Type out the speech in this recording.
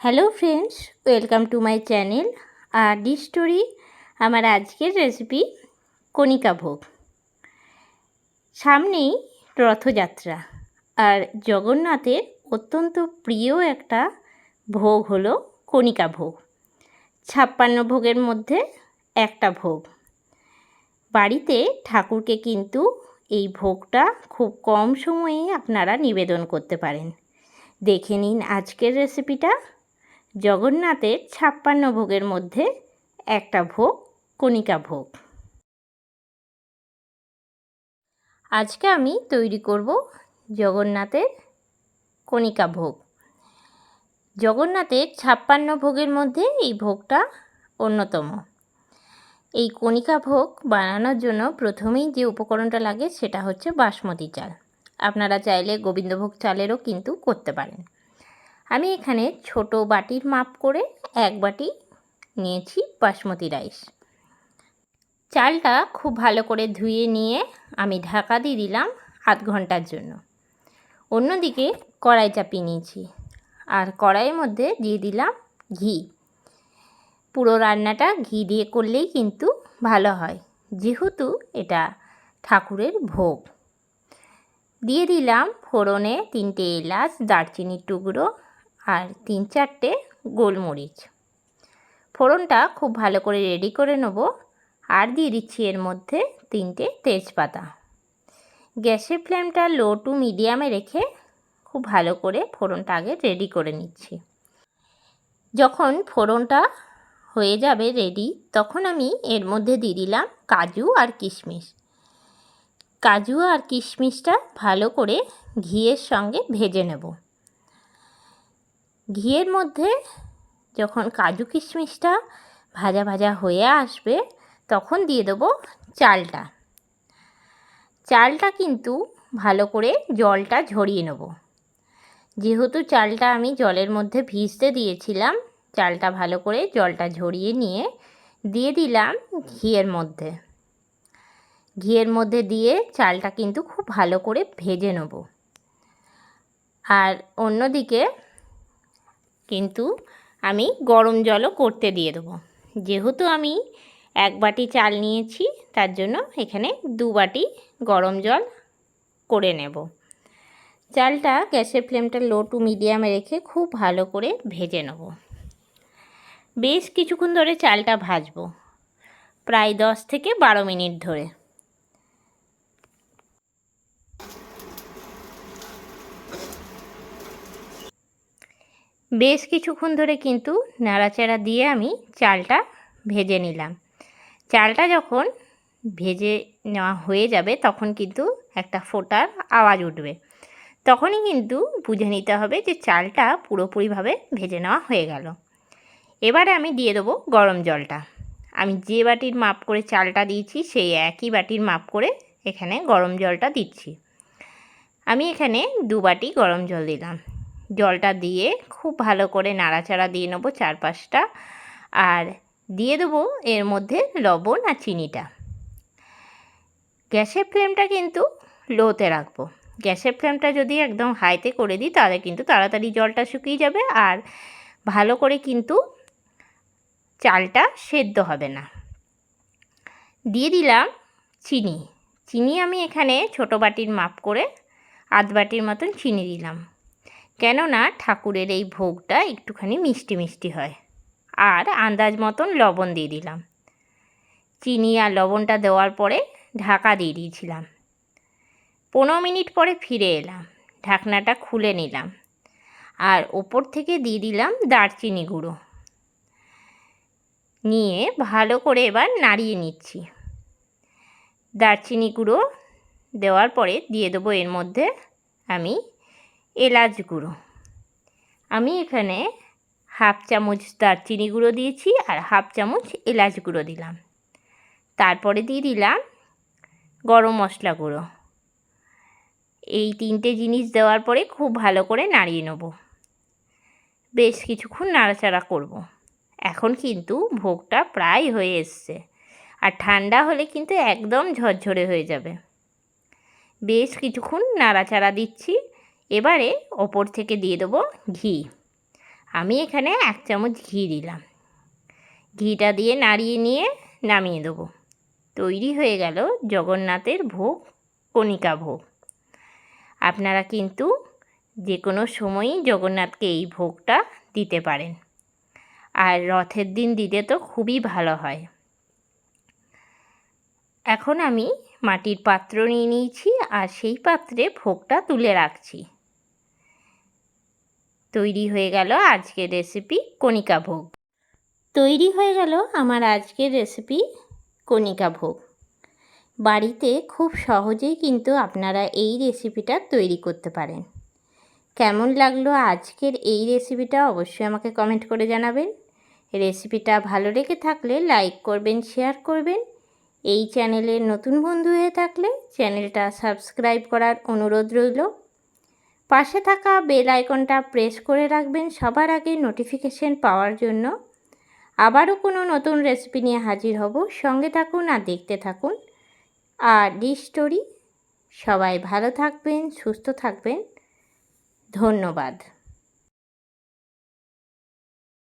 Hello friends, welcome to my channel R D story, আমার আজকের recipe কণিকা ভোগ। সামনেই রথযাত্রা আর জগন্নাথের অত্যন্ত প্রিয় একটা ভোগ হলো কণিকা ভোগ। ছাপ্পান্ন ভোগের মধ্যে একটা ভোগ। বাড়িতে ঠাকুরকে কিন্তু এই ভোগটা খুব কম সময়ে আপনারা নিবেদন করতে পারেন। দেখে নিন আজকের রেসিপিটা। জগন্নাথের ছাপ্পান্ন ভোগের মধ্যে একটা ভোগ, কণিকা ভোগ। আজকে আমি তৈরি করব জগন্নাথের কণিকা ভোগ। জগন্নাথের ছাপ্পান্ন ভোগের মধ্যে এই ভোগটা অন্যতম। এই কণিকা ভোগ বানানোর জন্য প্রথমেই যে উপকরণটা লাগে সেটা হচ্ছে বাসমতি চাল। আপনারা চাইলে গোবিন্দভোগ চালেরও কিন্তু করতে পারেন। আমি এখানে ছোট বাটির মাপ করে এক বাটি নিয়েছি বাসমতি রাইস। চালটা খুব ভালো করে ধুয়ে নিয়ে আমি ঢাকা দিয়ে দিলাম আধ ঘণ্টার জন্য। অন্যদিকে কড়াই চাপিয়ে নিয়েছি আর কড়াইয়ের মধ্যে দিয়ে দিলাম ঘি। পুরো রান্নাটা ঘি দিয়ে করলেই কিন্তু ভালো হয়, যেহেতু এটা ঠাকুরের ভোগ। দিয়ে দিলাম ফোড়নে তিনটে এলাচ, দারচিনির টুকরো আর তিন চারটে গোলমরিচ। ফোড়নটা খুব ভালো করে রেডি করে নেব আর দিয়ে দিচ্ছি এর মধ্যে তিনটে তেজপাতা। গ্যাসের ফ্লেমটা লো টু মিডিয়ামে রেখে খুব ভালো করে ফোড়নটা আগে রেডি করে নিচ্ছি। যখন ফোড়নটা হয়ে যাবে রেডি তখন আমি এর মধ্যে দিয়ে দিলাম কাজু আর কিশমিশ। কাজু আর কিশমিশটা ভালো করে ঘিয়ের সঙ্গে ভেজে নেব। ঘিয়ের মধ্যে যখন কাজু কিশমিশটা ভাজা ভাজা হয়ে আসবে, তখন দিয়ে দেবো চালটা। চালটা কিন্তু ভালো করে জলটা ঝরিয়ে নেব। যেহেতু চালটা আমি জলের মধ্যে ভিজতে দিয়েছিলাম, চালটা ভালো করে জলটা ঝরিয়ে নিয়ে দিয়ে দিলাম ঘিয়ের মধ্যে। ঘিয়ের মধ্যে দিয়ে চালটা কিন্তু খুব ভালো করে ভেজে নেব। আর অন্যদিকে কিন্তু আমি গরম জলও করতে দিয়ে দেবো। যেহেতু আমি এক বাটি চাল নিয়েছি, তার জন্য এখানে দু বাটি গরম জল করে নেব। চালটা গ্যাসের ফ্লেমটা লো টু মিডিয়ামে রেখে খুব ভালো করে ভেজে নেব। বেশ কিছুক্ষণ ধরে চালটা ভাজবো, প্রায় দশ থেকে বারো মিনিট ধরে। বেশ কিছুক্ষণ ধরে কিন্তু নাড়াচাড়া দিয়ে আমি চালটা ভেজে নিলাম। চালটা যখন ভেজে নেওয়া হয়ে যাবে তখন কিন্তু একটা ফোটার আওয়াজ উঠবে। তখনই কিন্তু বুঝে নিতে হবে যে চালটা পুরোপুরিভাবে ভেজে নেওয়া হয়ে গেল। এবারে আমি দিয়ে দেবো গরম জলটা। আমি যে বাটির মাপ করে চালটা দিয়েছি সেই একই বাটির মাপ করে এখানে গরম জলটা দিচ্ছি। আমি এখানে দু বাটি গরম জল দিলাম। জলটা দিয়ে খুব ভালো করে নাড়াচাড়া দিয়ে নেব চারপাশটা। আর দিয়ে দেবো এর মধ্যে লবণ আর চিনিটা। গ্যাসের ফ্লেমটা কিন্তু লোতে রাখব। গ্যাসের ফ্লেমটা যদি একদম হাইতে করে দিই, তাহলে কিন্তু তাড়াতাড়ি জলটা শুকিয়ে যাবে আর ভালো করে কিন্তু চালটা সেদ্ধ হবে না। দিয়ে দিলাম চিনি। চিনি আমি এখানে ছোটো বাটির মাপ করে আধ বাটির মতন চিনি দিলাম। কেননা ঠাকুরের এই ভোগটা একটুখানি মিষ্টি মিষ্টি হয়। আর আন্দাজ মতন লবণ দিয়ে দিলাম। চিনি আর লবণটা দেওয়ার পরে ঢাকা দিয়ে দিয়েছিলাম। পনেরো মিনিট পরে ফিরে এলাম। ঢাকনাটা খুলে নিলাম। আর ওপর থেকে দিয়ে দিলাম দারচিনি গুঁড়ো। নিয়ে ভালো করে এবার নাড়িয়ে নিচ্ছি। দারচিনি গুঁড়ো দেওয়ার পরে দিয়ে দেবো এর মধ্যে আমি এলাচ গুঁড়ো। আমি এখানে হাফ চামচ দারচিনি গুঁড়ো দিয়েছি আর হাফ চামচ এলাচ গুঁড়ো দিলাম। তারপরে দিয়ে দিলাম গরম মশলা গুঁড়ো। এই তিনটে জিনিস দেওয়ার পরে খুব ভালো করে নাড়িয়ে নেব। বেশ কিছুক্ষণ নাড়াচাড়া করব। এখন কিন্তু ভোগটা প্রায় হয়ে এসছে আর ঠান্ডা হলে কিন্তু একদম ঝরঝরে হয়ে যাবে। বেশ কিছুক্ষণ নাড়াচাড়া দিচ্ছি এবারে ওপর থেকে দিয়ে দেবো ঘি। আমি এখানে এক চামচ ঘি দিলাম। ঘিটা দিয়ে নাড়িয়ে নিয়ে নামিয়ে দেবো। তৈরি হয়ে গেল জগন্নাথের ভোগ, কণিকা ভোগ। আপনারা কিন্তু যে কোনো সময়ই জগন্নাথকে এই ভোগটা দিতে পারেন। আর রথের দিন দিতে তো খুবই ভালো হয়। এখন আমি মাটির পাত্র নিয়ে নিয়েছি আর সেই পাত্রে ভোগটা তুলে রাখছি। তৈরি হয়ে গেল আজকের রেসিপি কণিকা ভোগ। তৈরি হয়ে গেল আমার আজকের রেসিপি কণিকা ভোগ। বাড়িতে খুব সহজেই কিন্তু আপনারা এই রেসিপিটা তৈরি করতে পারেন। কেমন লাগল আজকের এই রেসিপিটা অবশ্যই আমাকে কমেন্ট করে জানাবেন। রেসিপিটা ভালো লেগে থাকলে লাইক করবেন শেয়ার করবেন। এই চ্যানেলের নতুন বন্ধু হয়ে থাকলে চ্যানেলটা সাবস্ক্রাইব করার অনুরোধ রইল। পাশে থাকা বেল আইকনটা প্রেস করে রাখবেন সবার আগে নোটিফিকেশন পাওয়ার জন্য। আবারও কোনো নতুন রেসিপি নিয়ে হাজির হব। সঙ্গে থাকুন আর দেখতে থাকুন। আর ডি স্টোরি, সবাই ভালো থাকবেন, সুস্থ থাকবেন। ধন্যবাদ।